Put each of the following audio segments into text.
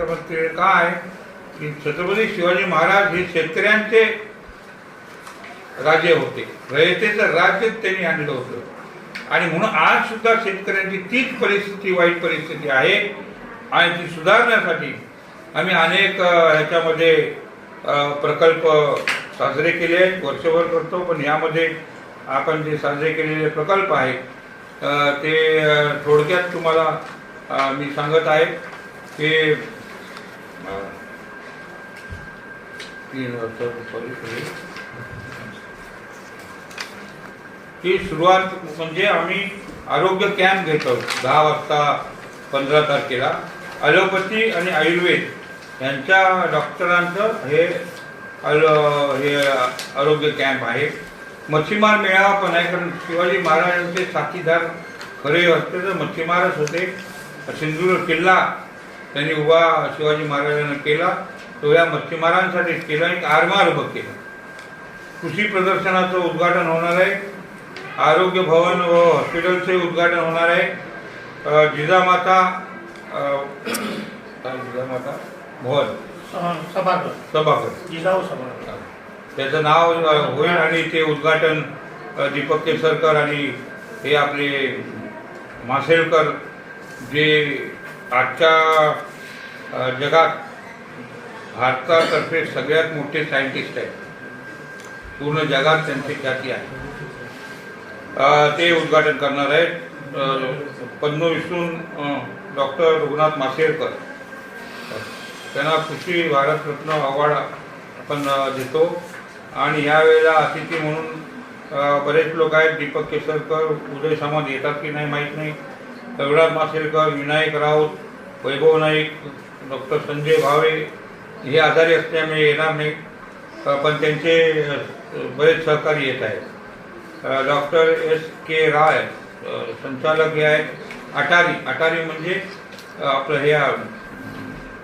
कार्यक्रमात ते काय? की छत्रपती शिवाजी महाराज हे शेतकऱ्यांचे राजे होते. रयतेचं राज्य त्यांनी आणलं होतं. आणि म्हणून आज सुद्धा शेतकऱ्यांची तीच परिस्थिती वाईट परिस्थिती आहे. आणि ती सुधारण्यासाठी आम्ही अनेक ह्याच्यामध्ये प्रकल्प साजरे केले आहेत. वर्षभर करतो पण यामध्ये आपण जे साजरे केलेले प्रकल्प आहेत ते थोडक्यात तुम्हाला मी सांगत आहे. की तीन वाजता दुपारी पुढे ही सुरुवात म्हणजे आम्ही आरोग्य कॅम्प घेतो. दहा वाजता पंधरा तारखेला. ॲलोपॅथी आणि आयुर्वेद यांच्या डॉक्टरांचं हे अलो हे आरोग्य कॅम्प आहे. मच्छीमार मेळावा पण आहे कारण शिवाजी महाराजांचे साथीदार खरे असते तर मच्छीमारच होते. सिंधुदुर्ग किल्ला त्यांनी उभा शिवाजी महाराजांना केला. तो या मच्छीमारांसाठीच केला एक आरमार उभं केलं. कृषी प्रदर्शनाचं उद्घाटन होणार आहे. आरोग्य भवन व हॉस्पिटलचे उद्घाटन होणार आहे. जिजामाता जिजामाता? भवन सभागृह. सभागृह. जिजाऊ सभागृह. त्याचं नाव होईल आणि ते उद्घाटन दीपक केसरकर आणि हे आपले मासेलकर जे आजच्या जगात भारतातर्फे सगळ्यात मोठे सायंटिस्ट आहेत. पूर्ण जगात त्यांची ख्याती आहे. ते उद्घाटन करणार आहेत. अ, पद्मविष्णू डॉक्टर रघुनाथ माशेरकर. त्यांना कृषी भारतरत्न अवॉर्ड आपण देतो. आणि यावेळेला अतिथी म्हणून बरेच लोक आहेत. दीपक केसरकर उदय सामंत येतात की नाही माहीत नाही. रघुनाथ माशेरकर विनायक राऊत वैभव नाईक डॉक्टर संजय भावे हे आजारी असल्यामुळे येणार नाही. पण त्यांचे बरेच सहकारी येत आहेत. डॉक्टर एस के राय संचालक हे आहेत. अटारी अटारी म्हणजे आपलं हे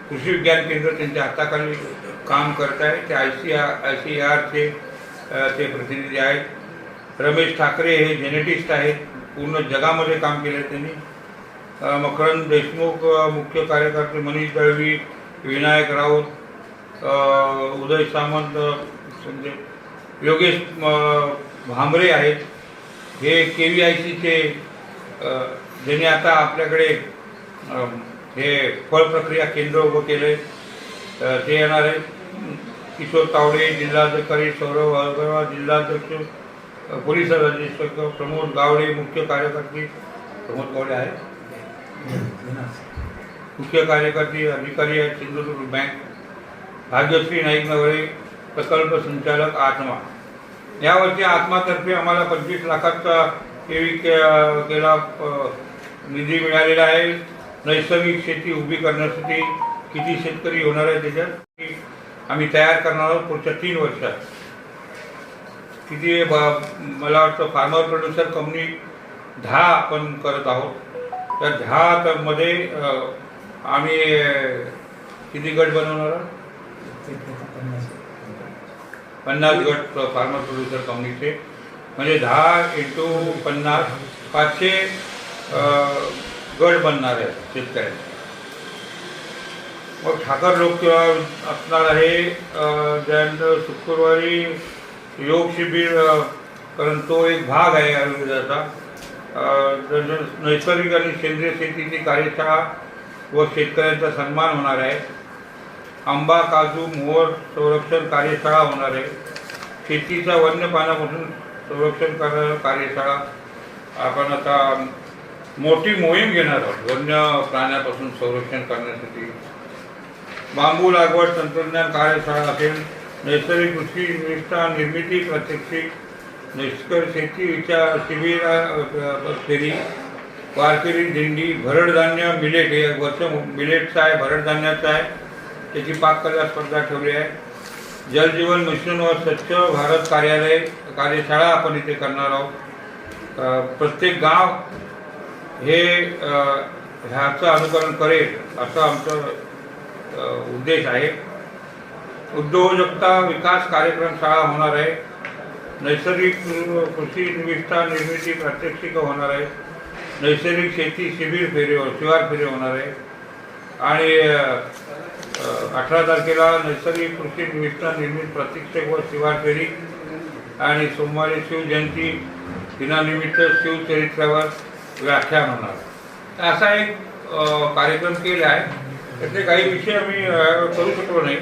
कृषी विज्ञान केंद्र त्यांच्या हाताखाली काम करत आहे. ते I C R I C आरचे ते प्रतिनिधी आहेत. रमेश ठाकरे हे जेनेटिस्ट आहेत. पूर्ण जगामध्ये काम केलं आहे त्यांनी मकरंद देशमुख मुख्य कार्यकर्ते मनीष दळवी विनायक राऊत उदय सामंत म्हणजे योगेश भांबरे आहेत. हे के व्ही आय सीचे ज्यांनी आता आपल्याकडे हे फळ प्रक्रिया केंद्र उभं केलं आहे ते येणार आहे किशोर तावडे जिल्हाधिकारी सौरभ अग्रवाल जिल्हाध्यक्ष पोलीस अधीक्षक प्रमोद गावडे मुख्य कार्यकर्ते प्रमोद गावडे आहेत. मुख्य कार्यकारी अधिकारी आहेत सिंधुदुर्ग बँक. भाग्यश्री नाईक नवरे प्रकल्प संचालक आत्मा. यावर्षी आत्मातर्फे आम्हाला पंचवीस लाखाचा केवी केला निधी मिळालेला आहे. नैसर्गिक शेती उभी करण्यासाठी किती शेतकरी होणार आहे त्याच्यात आम्ही तयार करणार आहोत पुढच्या तीन वर्षात. किती मला वाटतं फार्मर प्रोड्युसर कंपनी दहा आपण करत आहोत. त्या दहा मध्ये आम्ही किती गट बनवणार आहोत? पन्नास गट फार्मर प्रोड्युसर कंपनीचे म्हणजे दहा इंटू पन्नास पाचशे गट बनणार आहेत शेतकऱ्यांचे. मग ठाकर लोक असणार आहे ज्यानंतर त्यानंतर शुक्रवारी योग शिबिर कारण तो एक भाग आहे आयुर्वेदाचा. नैसर्गिक आणि सेंद्रिय शेतीची कार्यशाळा व शेतकऱ्यांचा सन्मान होणार आहे. आंबा काजू मोहर संरक्षण कार्यशाळा होणार आहे. शेतीच्या वन्य पानापासून संरक्षण करणाऱ्या कार्यशाळा. आपण आता मोठी मोहीम घेणार आहोत वन्य प्राण्यापासून संरक्षण करण्यासाठी. बांबू लागवड तंत्रज्ञान कार्यशाळा असेल नैसर्गिक कृषी निष्ठा निर्मिती प्रात्यक्षिक निष्कर शेती विचार शिबिरा फेरी वारकरी दिंडी भरडधान्य मिलेट हे वर्ष मिलेटचं आहे भरडधान्याचं आहे. त्याची पाककला स्पर्धा ठेवली आहे. जलजीवन मिशन व स्वच्छ भारत कार्यालय कार्यशाळा आपण इथे करणार आहोत. प्रत्येक गाव हे ह्याचं अनुकरण करेल असं आमचं उद्देश आहे. उद्योजकता विकास कार्यक्रम शाळा होणार आहे. नैसर्गिक कृषी निविष्ठा निर्मिती प्रात्यक्षिकं होणार आहे. नैसर्गिक शेती शिबिर फेरी शिवार फेरी होणार आहे. आणि अठरा तारखेला नैसर्गिक कृषी विष्णू निर्मित प्रतीक्षक व शिवार फेरी आणि सोमवारी शिवजयंती दिनानिमित्त शिवचरित्रावर व्याख्यान होणार. तर असा एक कार्यक्रम केला आहे. त्यातले काही विषय आम्ही करू शकलो नाही.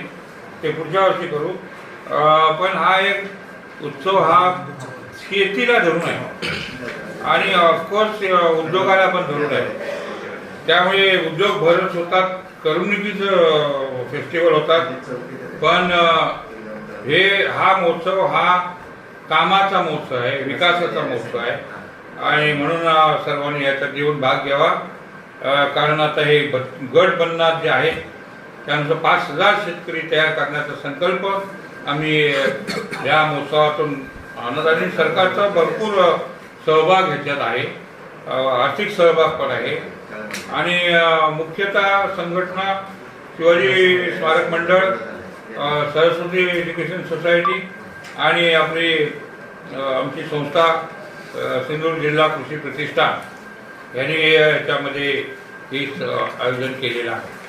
ते पुढच्या वर्षी करू. पण हा एक उत्सव हा शेतीला धरून आहे. आणि ऑफकोर्स उद्योगाला पण धरून आहे. त्यामुळे उद्योग भरत होतात. करमणुकीचं फेस्टिवल होतात पण हे हा महोत्सव हा कामाचा महोत्सव आहे विकासाचा महोत्सव आहे. आणि म्हणून सर्वांनी याच्यात येऊन भाग घ्यावा. कारण आता हे ब- गट बनणार जे आहे त्यानुसार पाच हजार शेतकरी तयार करण्याचा संकल्प आम्ही या महोत्सवातून आणत आणि सरकारचा भरपूर सहभाग ह्याच्यात आहे. आर्थिक सहभाग पण आहे. आणि मुख्यतः संघटना शिवाजी स्मारक मंडळ सरस्वती एज्युकेशन सोसायटी आणि आपली आमची संस्था सिंधुदुर्ग जिल्हा कृषी प्रतिष्ठान यांनी याच्यामध्ये हे आयोजन केलेलं आहे.